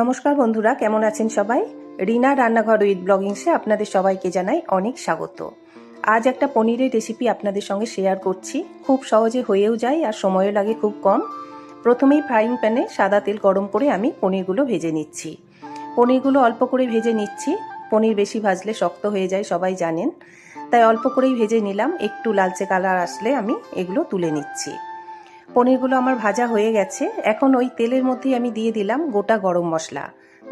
নমস্কার বন্ধুরা, কেমন আছেন সবাই? রিনা রান্নাঘর উইথ ব্লগিংসে আপনাদের সবাইকে জানাই অনেক স্বাগত। আজ একটা পনিরের রেসিপি আপনাদের সঙ্গে শেয়ার করছি। খুব সহজে হয়েও যায় আর সময়ও লাগে খুব কম। প্রথমেই ফ্রাইং প্যানে সাদা তেল গরম করে আমি পনিরগুলো ভেজে নিচ্ছি। পনিরগুলো অল্প করে ভেজে নিচ্ছি। পনির বেশি ভাজলে শক্ত হয়ে যায়, সবাই জানেন। তাই অল্প করেই ভেজে নিলাম। একটু লালচে কালার আসলে আমি এগুলো তুলে নিচ্ছি। পনিরগুলো আমার ভাজা হয়ে গেছে। এখন ওই তেলের মধ্যেই আমি দিয়ে দিলাম গোটা গরম মশলা।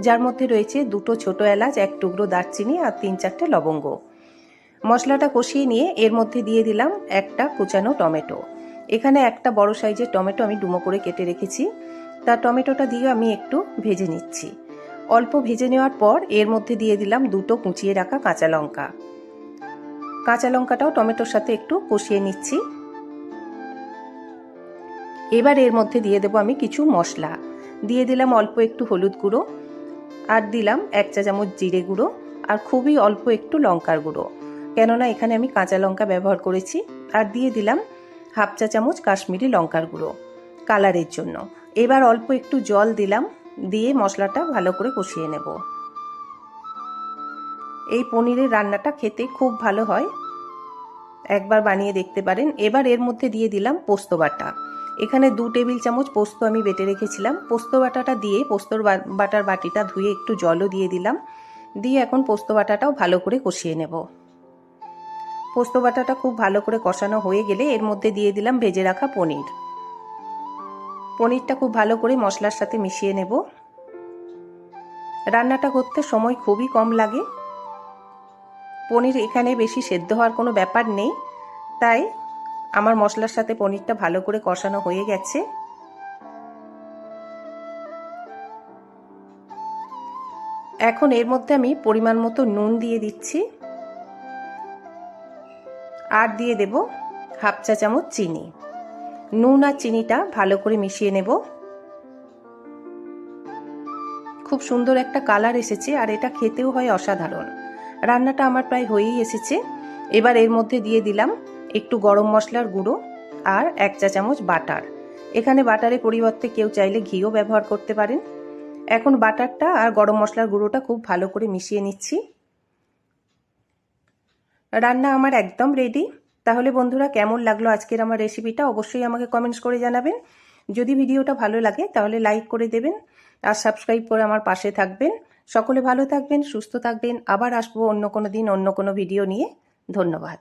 যার মধ্যে রয়েছে দুটো ছোট এলাচ, এক টুকরো দারচিনি আর তিন চারটে লবঙ্গ। মশলাটা কষিয়ে নিয়ে এর মধ্যে দিয়ে দিলাম একটা কুচানো টমেটো। এখানে একটা বড় সাইজের টমেটো আমি ডুমো করে কেটে রেখেছি। তার টমেটোটা দিয়ে আমি একটু ভেজে নিচ্ছি। অল্প ভেজে নেওয়ার পর এর মধ্যে দিয়ে দিলাম দুটো কুচিয়ে রাখা কাঁচা লঙ্কা। কাঁচা লঙ্কাটাও টমেটোর সাথে একটু কষিয়ে নিচ্ছি। এবার এর মধ্যে দিয়ে দেবো আমি কিছু মশলা। দিয়ে দিলাম অল্প একটু হলুদ গুঁড়ো আর দিলাম এক চা চামচ জিরে গুঁড়ো আর খুবই অল্প একটু লঙ্কার গুঁড়ো। কেননা এখানে আমি কাঁচা লঙ্কা ব্যবহার করেছি আর দিয়ে দিলাম হাফ চা চামচ কাশ্মীরি লঙ্কার গুঁড়ো কালারের জন্য। এবার অল্প একটু জল দিলাম, দিয়ে মশলাটা ভালো করে কষিয়ে নেব। এই পনিরের রান্নাটা খেতে খুব ভালো হয়। একবার বানিয়ে দেখতে পারেন। এবার এর মধ্যে দিয়ে দিলাম পোস্ত বাটা। এখানে দু টেবিল চামচ পোস্ত আমি বেটে রেখেছিলাম। পোস্ত বাটাটা দিয়ে পোস্তর বাটার বাটিটা ধুয়ে একটু জলও দিয়ে দিলাম। দিয়ে এখন পোস্ত বাটাটাও ভালো করে কষিয়ে নেব। পোস্ত বাটাটা খুব ভালো করে কষানো হয়ে গেলে এর মধ্যে দিয়ে দিলাম ভেজে রাখা পনির। পনিরটা খুব ভালো করে মশলার সাথে মিশিয়ে নেব। রান্নাটা করতে সময় খুবই কম লাগে। পনির এখানে বেশি সেদ্ধ হওয়ার কোনো ব্যাপার নেই। তাই আমার মশলার সাথে পনিরটা ভালো করে কষানো হয়ে গেছে। এখন এর মধ্যে আমি পরিমাণ মতো নুন দিয়ে দিচ্ছি। আর দিয়ে দেব হাফ চা চামচ চিনি। নুন আর চিনিটা ভালো করে মিশিয়ে নেব। খুব সুন্দর একটা কালার এসেছে আর এটা খেতেও হয় অসাধারণ। রান্নাটা আমার প্রায় হয়েই এসেছে। এবার এর মধ্যে দিয়ে দিলাম একটু গরম মশলার গুঁড়ো আর এক চা চামচ বাটার। এখানে বাটারের পরিবর্তে কেউ চাইলে ঘিও ব্যবহার করতে পারেন। এখন বাটারটা আর গরম মশলার গুঁড়োটা খুব ভালো করে মিশিয়ে নিচ্ছি। রান্না আমার একদম রেডি তাহলে বন্ধুরা, কেমন লাগল আজকের আমার রেসিপিটা অবশ্যই আমাকে কমেন্টস করে জানাবেন। যদি ভিডিওটা ভালো লাগে, তাহলে লাইক করে দেবেন আর সাবস্ক্রাইব করে আমার পাশে থাকবেন। সকলে ভালো থাকবেন, সুস্থ থাকবেন। আবার আসব অন্য কোনো দিন অন্য কোনো ভিডিও নিয়ে। ধন্যবাদ।